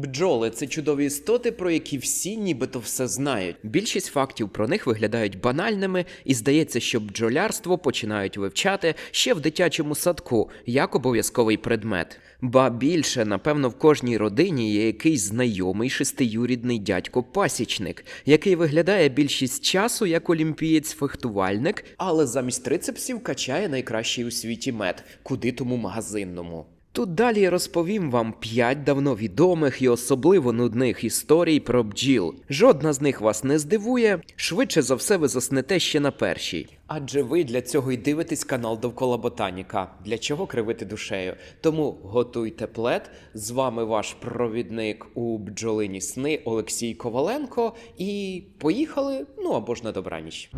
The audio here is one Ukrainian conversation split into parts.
Бджоли це чудові істоти, про які всі нібито все знають. Більшість фактів про них виглядають банальними, і здається, що бджолярство починають вивчати ще в дитячому садку, як обов'язковий предмет. Ба більше, напевно, в кожній родині є якийсь знайомий шестиюрідний дядько-пасічник, який виглядає більшість часу як олімпієць-фехтувальник, але замість трицепсів качає найкращий у світі мед, куди тому магазинному. Тут далі розповім вам п'ять давно відомих і особливо нудних історій про бджіл. Жодна з них вас не здивує, швидше за все ви заснете ще на першій. Адже ви для цього й дивитесь канал Довкола Ботаніка. Для чого кривити душею? Тому готуйте плед. З вами ваш провідник у бджолині сни Олексій Коваленко. І поїхали, ну або ж на добраніч.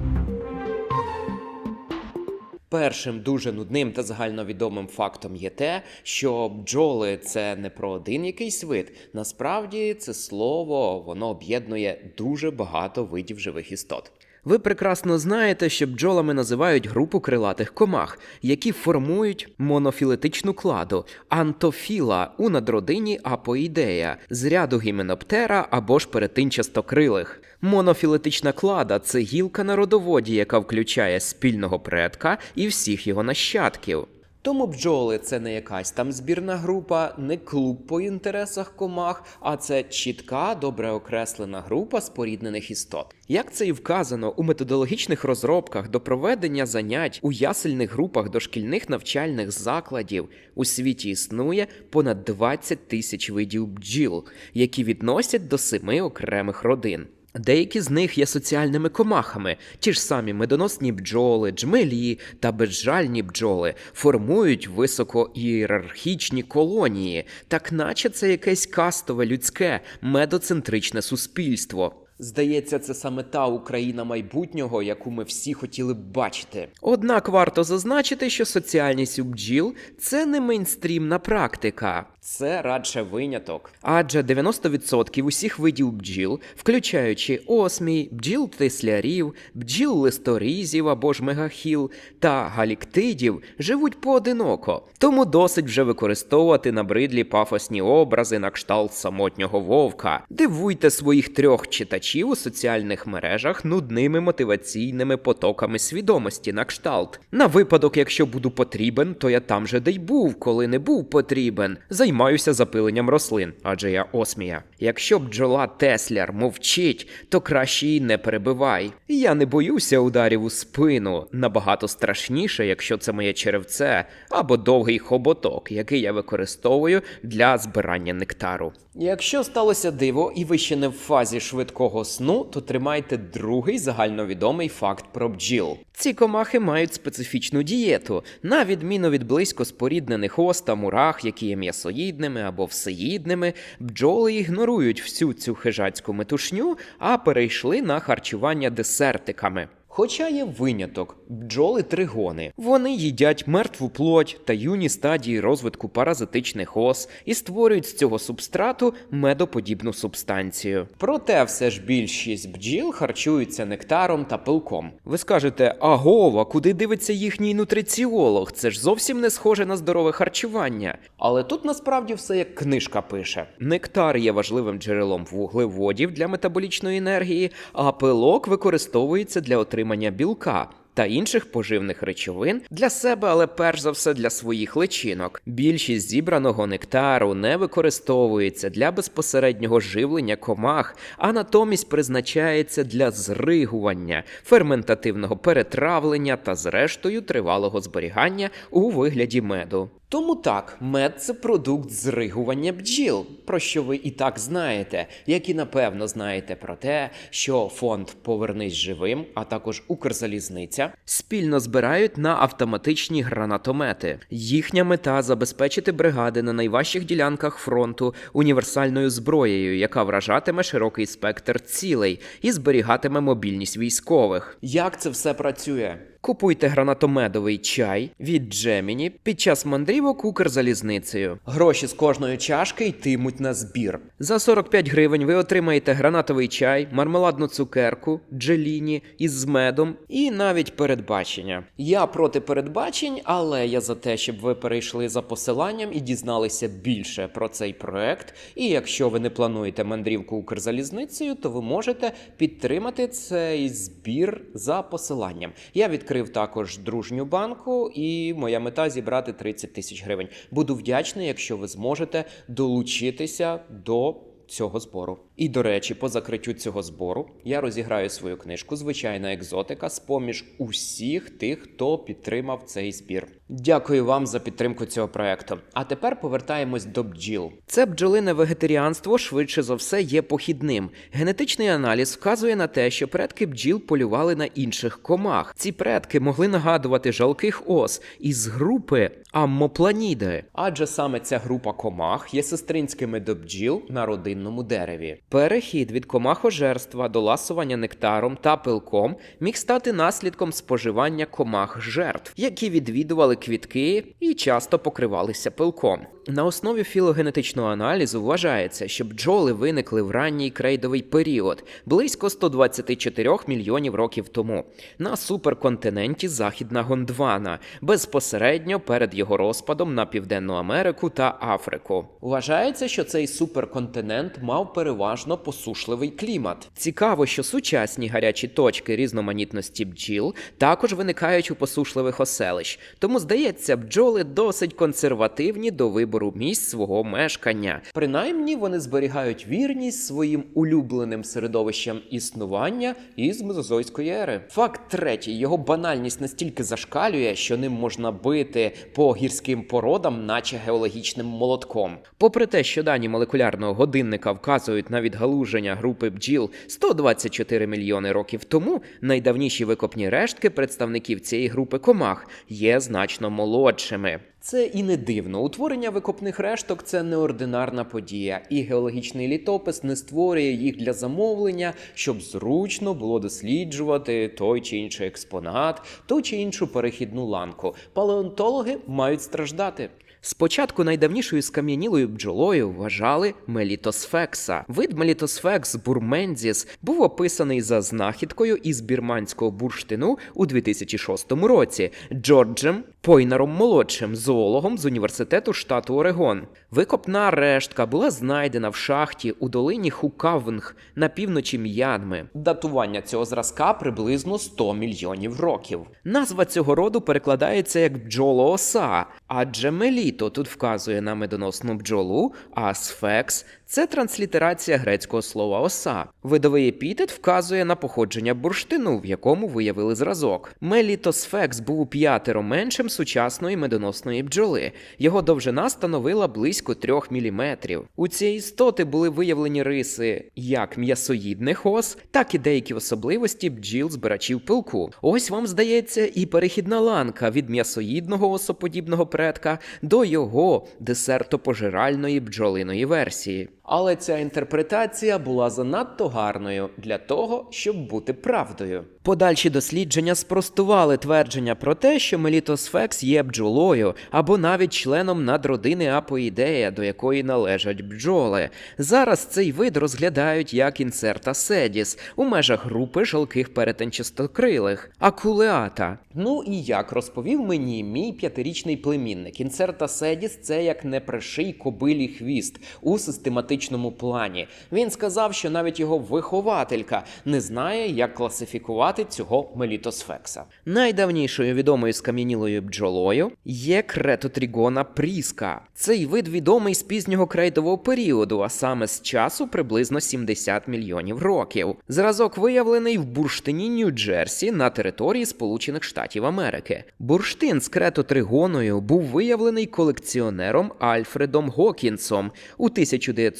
Першим дуже нудним та загальновідомим фактом є те, що бджоли це не про один якийсь вид. Насправді це слово воно об'єднує дуже багато видів живих істот. Ви прекрасно знаєте, що бджолами називають групу крилатих комах, які формують монофілетичну кладу антофіла у надродині апоідея з ряду гіменоптера або ж перетинчастокрилих. Монофілетична клада це гілка на родоводі, яка включає спільного предка і всіх його нащадків. Тому бджоли це не якась там збірна група, не клуб по інтересах комах, а це чітка, добре окреслена група споріднених істот. Як це і вказано у методологічних розробках до проведення занять у ясельних групах дошкільних навчальних закладів, у світі існує понад 20 тисяч видів бджіл, які відносять до семи окремих родин. Деякі з них є соціальними комахами, ті ж самі медоносні бджоли, джмелі та безжальні бджоли формують високоієрархічні колонії, так наче це якесь кастове людське медоцентричне суспільство. Здається, це саме та Україна майбутнього, яку ми всі хотіли б бачити. Однак варто зазначити, що соціальність у бджіл це не мейнстрімна практика, це радше виняток. Адже 90% усіх видів бджіл, включаючи осмій, бджіл теслярів, бджіл листорізів або ж мегахіл та галіктидів, живуть поодиноко. Тому досить вже використовувати набридлі пафосні образи на кшталт самотнього вовка. Дивуйте своїх трьох читачів у соціальних мережах нудними мотиваційними потоками свідомості на кшталт. На випадок, якщо буду потрібен, то я там же де й був, коли не був потрібен. Займаюся запиленням рослин, адже я осмія. Якщо бджола Тесляр мовчить, то краще її не перебивай. Я не боюся ударів у спину. Набагато страшніше, якщо це моє черевце або довгий хоботок, який я використовую для збирання нектару. Якщо сталося диво і ви ще не в фазі швидкого сну, то тримайте другий загальновідомий факт про бджіл. Ці комахи мають специфічну дієту, на відміну від близько споріднених ос та мурах, які є м'ясоїдними або всеїдними, бджоли ігнорують всю цю хижацьку метушню, а перейшли на харчування десертиками. Хоча є виняток бджоли тригони. Вони їдять мертву плоть та юні стадії розвитку паразитичних ос і створюють з цього субстрату медоподібну субстанцію. Проте все ж більшість бджіл харчуються нектаром та пилком. Ви скажете, агова, куди дивиться їхній нутриціолог? Це ж зовсім не схоже на здорове харчування. Але тут насправді все як книжка пише: нектар є важливим джерелом вуглеводів для метаболічної енергії, а пилок використовується для отримання білка. Та інших поживних речовин для себе, але перш за все для своїх личинок. Більшість зібраного нектару не використовується для безпосереднього живлення комах, а натомість призначається для зригування, ферментативного перетравлення та, зрештою, тривалого зберігання у вигляді меду. Тому так, мед це продукт зригування бджіл, про що ви і так знаєте, як і напевно знаєте про те, що фонд Повернись живим, а також Укрзалізниця спільно збирають на автоматичні гранатомети. Їхня мета забезпечити бригади на найважчих ділянках фронту універсальною зброєю, яка вражатиме широкий спектр цілей і зберігатиме мобільність військових. Як це все працює? Купуйте гранатомедовий чай від Джеміні. Під час мандрівок Укрзалізницею. Гроші з кожної чашки йтимуть на збір. За 45 гривень ви отримаєте гранатовий чай, мармеладну цукерку, джеліні із медом і навіть передбачення. Я проти передбачень, але я за те, щоб ви перейшли за посиланням і дізналися більше про цей проект. І якщо ви не плануєте мандрівку Укрзалізницею, то ви можете підтримати цей збір за посиланням. Я відкрив також дружню банку, і моя мета зібрати 30 тисяч гривень. Буду вдячний, якщо ви зможете долучитися до. Цього збору. І до речі, по закриттю цього збору я розіграю свою книжку Звичайна екзотика з поміж усіх тих, хто підтримав цей збір. Дякую вам за підтримку цього проекту. А тепер повертаємось до бджіл. Це бджолине вегетаріанство швидше за все є похідним. Генетичний аналіз вказує на те, що предки бджіл полювали на інших комах. Ці предки могли нагадувати жалких ос із групи аммопланіди, адже саме ця група комах є сестринськими до бджіл на родинному дереві. Перехід від комахожерства до ласування нектаром та пилком міг стати наслідком споживання комах жертв, які відвідували квітки і часто покривалися пилком. На основі філогенетичного аналізу вважається, що бджоли виникли в ранній крейдовий період близько 124 мільйонів років тому на суперконтиненті Західна Гондвана, безпосередньо перед його розпадом на Південну Америку та Африку. Вважається, що цей суперконтинент мав переважно посушливий клімат. Цікаво, що сучасні гарячі точки різноманітності бджіл також виникають у посушливих оселищ, тому здається, бджоли досить консервативні до вибору місць свого мешкання. Принаймні вони зберігають вірність своїм улюбленим середовищам існування із мезозойської ери. Факт третій: його банальність настільки зашкалює, що ним можна бити по гірським породам, наче геологічним молотком. Попри те, що дані молекулярного годинника вказують на відгалуження групи бджіл 124 мільйони років тому, найдавніші викопні рештки представників цієї групи комах є значно молодшими. Це і не дивно. Утворення викопних решток це неординарна подія, і геологічний літопис не створює їх для замовлення, щоб зручно було досліджувати той чи інший експонат, ту чи іншу перехідну ланку. Палеонтологи мають страждати. Спочатку найдавнішою скам'янілою бджолою вважали Мелітосфекса. Вид Мелітосфекс бурмензіс був описаний за знахідкою із бірманського бурштину у 2006 році Джорджем Пойнером молодшим, зоологом з університету штату Орегон. Викопна рештка була знайдена в шахті у долині Хукавнг на півночі М'янми. Датування цього зразка приблизно 100 мільйонів років. Назва цього роду перекладається як бджолооса, адже меліто тут вказує на медоносну бджолу, а сфекс це транслітерація грецького слова оса. Видовий епітет вказує на походження бурштину, в якому виявили зразок. Мелітосфекс був п'ятеро меншим сучасної медоносної бджоли. Його довжина становила близько 3 мм. У цієї істоти були виявлені риси як м'ясоїдних ос, так і деякі особливості бджіл збирачів пилку. Ось вам здається і перехідна ланка від м'ясоїдного осоподібного предка до його десертопожиральної бджолиної версії. Але ця інтерпретація була занадто гарною для того, щоб бути правдою. Подальші дослідження спростували твердження про те, що Мелітосфекс є бджолою або навіть членом надродини Апоїдея, до якої належать бджоли. Зараз цей вид розглядають як інсерта седіс у межах групи жалких перетенчастокрилих акулеата. Ну і як розповів мені мій п'ятирічний племінник, інсерта седіс це як неприший кобилі хвіст у систематичному плані. Він сказав, що навіть його вихователька не знає, як класифікувати цього мелітосфекса. Найдавнішою відомою скам'янілою бджолою є кретотрігона пріска. Цей вид відомий з пізнього крейдового періоду, а саме з часу приблизно 70 мільйонів років. Зразок виявлений в бурштині Нью-Джерсі на території Сполучених Штатів Америки. Бурштин з кретотригоною був виявлений колекціонером Альфредом Гокінсом у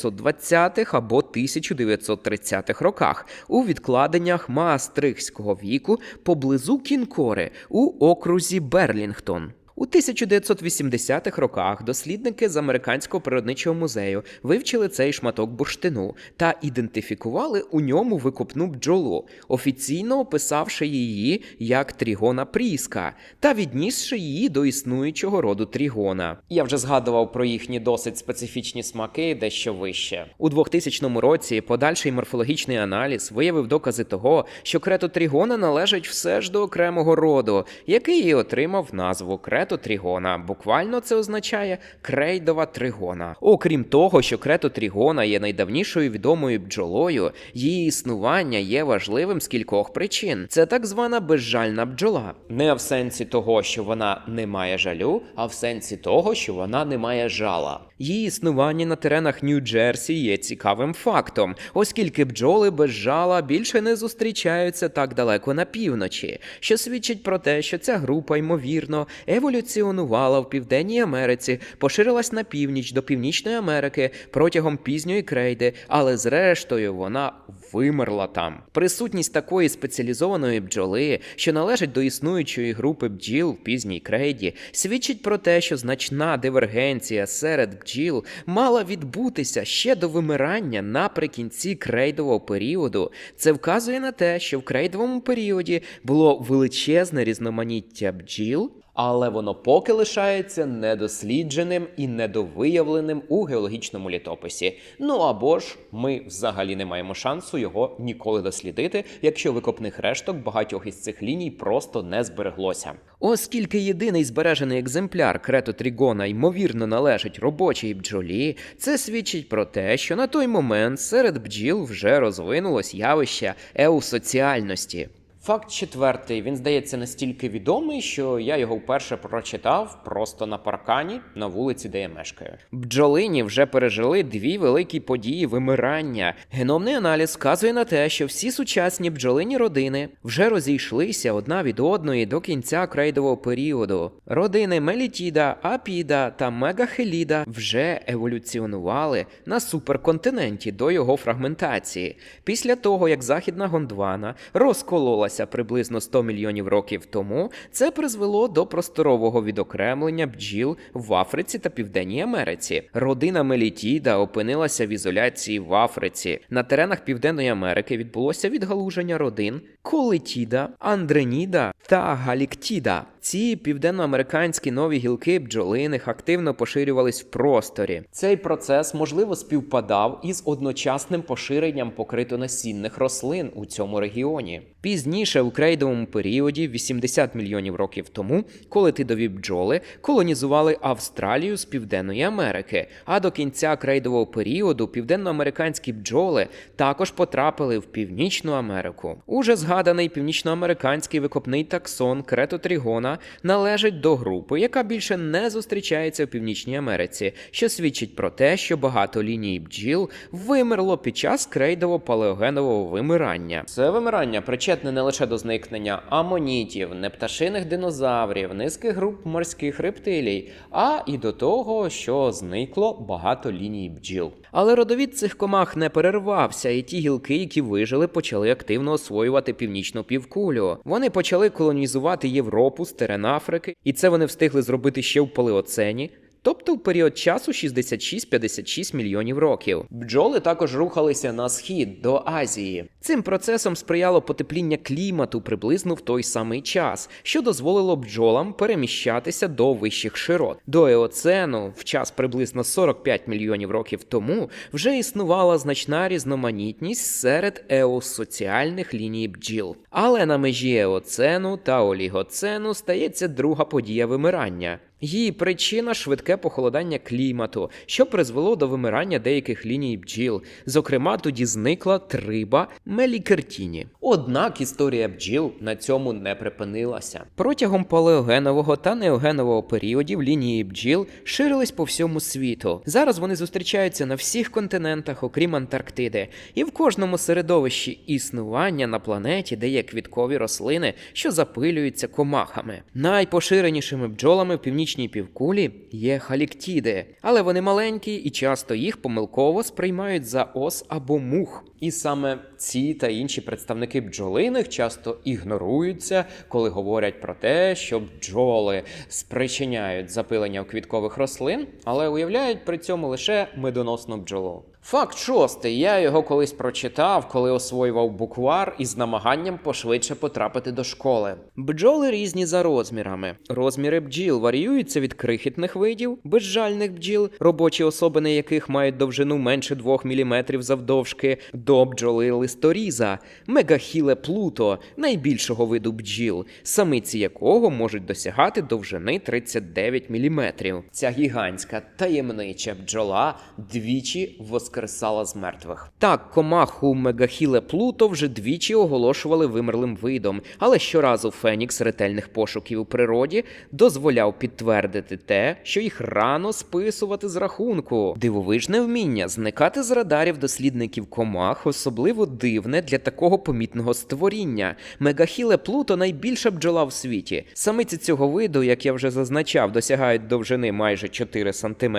1920-х або 1930-х роках у відкладеннях Маастрихського віку поблизу Кінкори у окрузі Берлінгтон. У 1980-х роках дослідники з американського природничого музею вивчили цей шматок бурштину та ідентифікували у ньому викопну бджолу, офіційно описавши її як трігона пріска та віднісши її до існуючого роду трігона. Я вже згадував про їхні досить специфічні смаки дещо вище. У 2000 році подальший морфологічний аналіз виявив докази того, що кретотрігона належить все ж до окремого роду, який і отримав назву кретотрігона. Буквально це означає крейдова тригона. Окрім того, що кретотрігона є найдавнішою відомою бджолою, її існування є важливим з кількох причин. Це так звана безжальна бджола. Не в сенсі того, що вона не має жалю, а в сенсі того, що вона не має жала. Її існування на теренах Нью-Джерсі є цікавим фактом, оскільки бджоли без жала більше не зустрічаються так далеко на півночі, що свідчить про те, що ця група, ймовірно, еволюціонувала в Південній Америці, поширилась на північ до Північної Америки протягом пізньої крейди, але зрештою вона вимерла там. Присутність такої спеціалізованої бджоли, що належить до існуючої групи бджіл в пізній крейді, свідчить про те, що значна дивергенція серед бджіл мала відбутися ще до вимирання наприкінці крейдового періоду. Це вказує на те, що в крейдовому періоді було величезне різноманіття бджіл. Але воно поки лишається недослідженим і недовиявленим у геологічному літописі. Ну або ж ми взагалі не маємо шансу його ніколи дослідити, якщо викопних решток багатьох із цих ліній просто не збереглося. Оскільки єдиний збережений екземпляр кретотрігона ймовірно належить робочій бджолі, це свідчить про те, що на той момент серед бджіл вже розвинулось явище еусоціальності. Факт четвертий. Він здається настільки відомий, що я його вперше прочитав просто на паркані на вулиці, де я мешкаю. Бджолині вже пережили дві великі події вимирання. Геномний аналіз вказує на те, що всі сучасні бджолині родини вже розійшлися одна від одної до кінця крейдового періоду. Родини Мелітіда, Апіда та Мегахеліда вже еволюціонували на суперконтиненті до його фрагментації. Після того, як Західна Гондвана розкололася приблизно 100 мільйонів років тому, це призвело до просторового відокремлення бджіл в Африці та Південній Америці. Родина Мелітіда опинилася в ізоляції в Африці. На теренах Південної Америки відбулося відгалуження родин Колетіда, Андреніда та Галіктіда. Ці південноамериканські нові гілки бджолиних активно поширювались в просторі. Цей процес можливо співпадав із одночасним поширенням покритонасінних рослин у цьому регіоні. Пізніше, у крейдовому періоді, 80 мільйонів років тому, колетидові бджоли колонізували Австралію з Південної Америки. А до кінця крейдового періоду південноамериканські бджоли також потрапили в Північну Америку. Уже згаданий північноамериканський викопний таксон кретотрігона належить до групи, яка більше не зустрічається в Північній Америці, що свідчить про те, що багато ліній бджіл вимерло під час крейдово-палеогенового вимирання. Це вимирання причетне не лише до зникнення амонітів, непташиних динозаврів, низки груп морських рептилій, а і до того, що зникло багато ліній бджіл. Але родовід цих комах не перервався, і ті гілки, які вижили, почали активно освоювати північну півкулю. Вони почали колонізувати Європу з терен Африки, і це вони встигли зробити ще в палеоцені. Тобто в період часу 66-56 мільйонів років. Бджоли також рухалися на схід до Азії. Цим процесом сприяло потепління клімату приблизно в той самий час, що дозволило бджолам переміщатися до вищих широт. До Еоцену, в час приблизно 45 мільйонів років тому, вже існувала значна різноманітність серед еосоціальних ліній бджіл. Але на межі Еоцену та Олігоцену стається друга подія вимирання. Її причина швидке похолодання клімату, що призвело до вимирання деяких ліній бджіл. Зокрема, тоді зникла триба Мелікертіні. Однак історія бджіл на цьому не припинилася. Протягом палеогенового та неогенового періодів лінії бджіл ширились по всьому світу. Зараз вони зустрічаються на всіх континентах, окрім Антарктиди, і в кожному середовищі існування на планеті, де є квіткові рослини, що запилюються комахами. Найпоширенішими бджолами в північній північній півкулі є халіктіди, але вони маленькі і часто їх помилково сприймають за ос або мух. І саме ці та інші представники бджолиних часто ігноруються, коли говорять про те, що бджоли спричиняють запилення квіткових рослин, але уявляють при цьому лише медоносну бджолу. Факт шостий. Я його колись прочитав, коли освоював буквар із намаганням пошвидше потрапити до школи. Бджоли різні за розмірами. Розміри бджіл варіюються від крихітних видів, безжальних бджіл, робочі особини яких мають довжину менше 2 мм завдовжки, до бджоли листоріза, мегахіле плуто, найбільшого виду бджіл, самиці якого можуть досягати довжини 39 мм. Ця гігантська таємнича бджола двічі воскресала з мертвих. Так, комаху мегахіле плуто вже двічі оголошували вимерлим видом, але щоразу Фенікс ретельних пошуків у природі дозволяв підтвердити те, що їх рано списувати з рахунку. Дивовижне вміння зникати з радарів дослідників комах особливо дивне для такого помітного створіння. Мегахіле плуто найбільша бджола в світі. Самиці цього виду, як я вже зазначав, досягають довжини майже 4 см,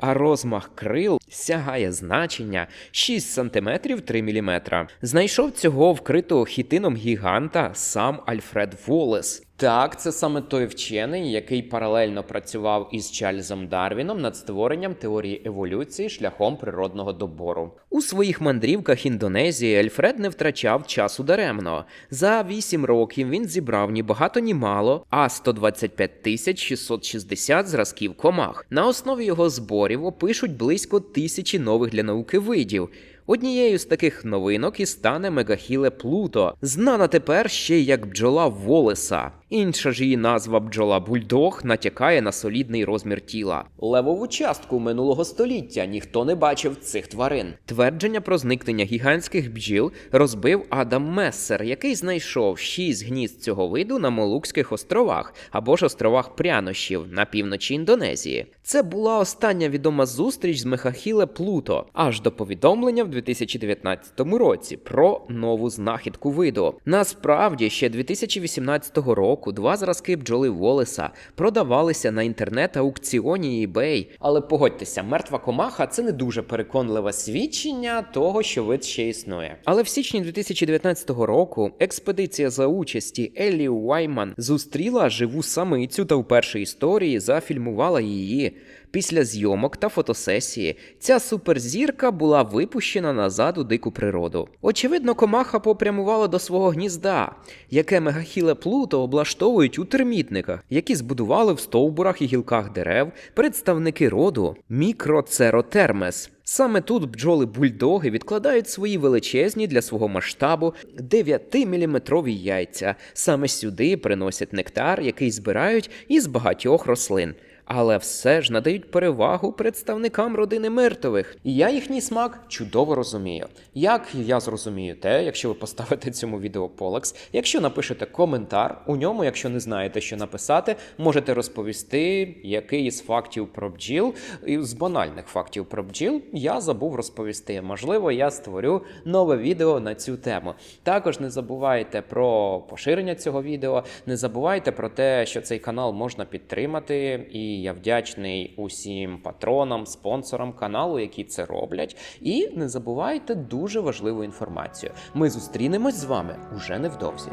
а розмах крил сягає значення 6 см 3 мм. Знайшов цього вкритого хітином гіганта сам Альфред Волес. Так, це саме той вчений, який паралельно працював із Чарльзом Дарвіном над створенням теорії еволюції шляхом природного добору. У своїх мандрівках Індонезії Альфред не втрачав часу даремно. За 8 років він зібрав ні багато ні мало, а 125 тисяч 660 зразків комах. На основі його зборів опишуть близько тисячі нових для науки видів. Однією з таких новинок і стане Мегахіле Плуто, знана тепер ще як бджола Волеса. Інша ж її назва бджола Бульдог натякає на солідний розмір тіла. Левову частку минулого століття ніхто не бачив цих тварин. Твердження про зникнення гігантських бджіл розбив Адам Мессер, який знайшов шість гнізд цього виду на Молукських островах або ж островах прянощів на півночі Індонезії. Це була остання відома зустріч з Мехахіле Плуто, аж до повідомлення в 2019 році про нову знахідку виду. Насправді, ще 2018 року два зразки бджоли Волеса продавалися на інтернет-аукціоні eBay. Але погодьтеся, мертва комаха це не дуже переконливе свідчення того, що вид ще існує. Але в січні 2019 року експедиція за участі Еллі Уайман зустріла живу самицю та вперше історії зафільмувала її. Після зйомок та фотосесії ця суперзірка була випущена назад у дику природу. Очевидно, комаха попрямувала до свого гнізда, яке мегахіле Плуто облаштовують у термітниках, які збудували в стовбурах і гілках дерев представники роду мікроцеротермес. Саме тут бджоли-бульдоги відкладають свої величезні для свого масштабу 9-мм яйця. Саме сюди приносять нектар, який збирають із багатьох рослин. Але все ж надають перевагу представникам родини мертвих. І я їхній смак чудово розумію. Як я зрозумію те, якщо ви поставите цьому відео полекс, якщо напишете коментар, у ньому, якщо не знаєте, що написати, можете розповісти, який із фактів про бджіл, і з банальних фактів про бджіл я забув розповісти. Можливо, я створю нове відео на цю тему. Також не забувайте про поширення цього відео, не забувайте про те, що цей канал можна підтримати, я вдячний усім патронам, спонсорам каналу, які це роблять. І не забувайте дуже важливу інформацію. Ми зустрінемось з вами уже невдовзі.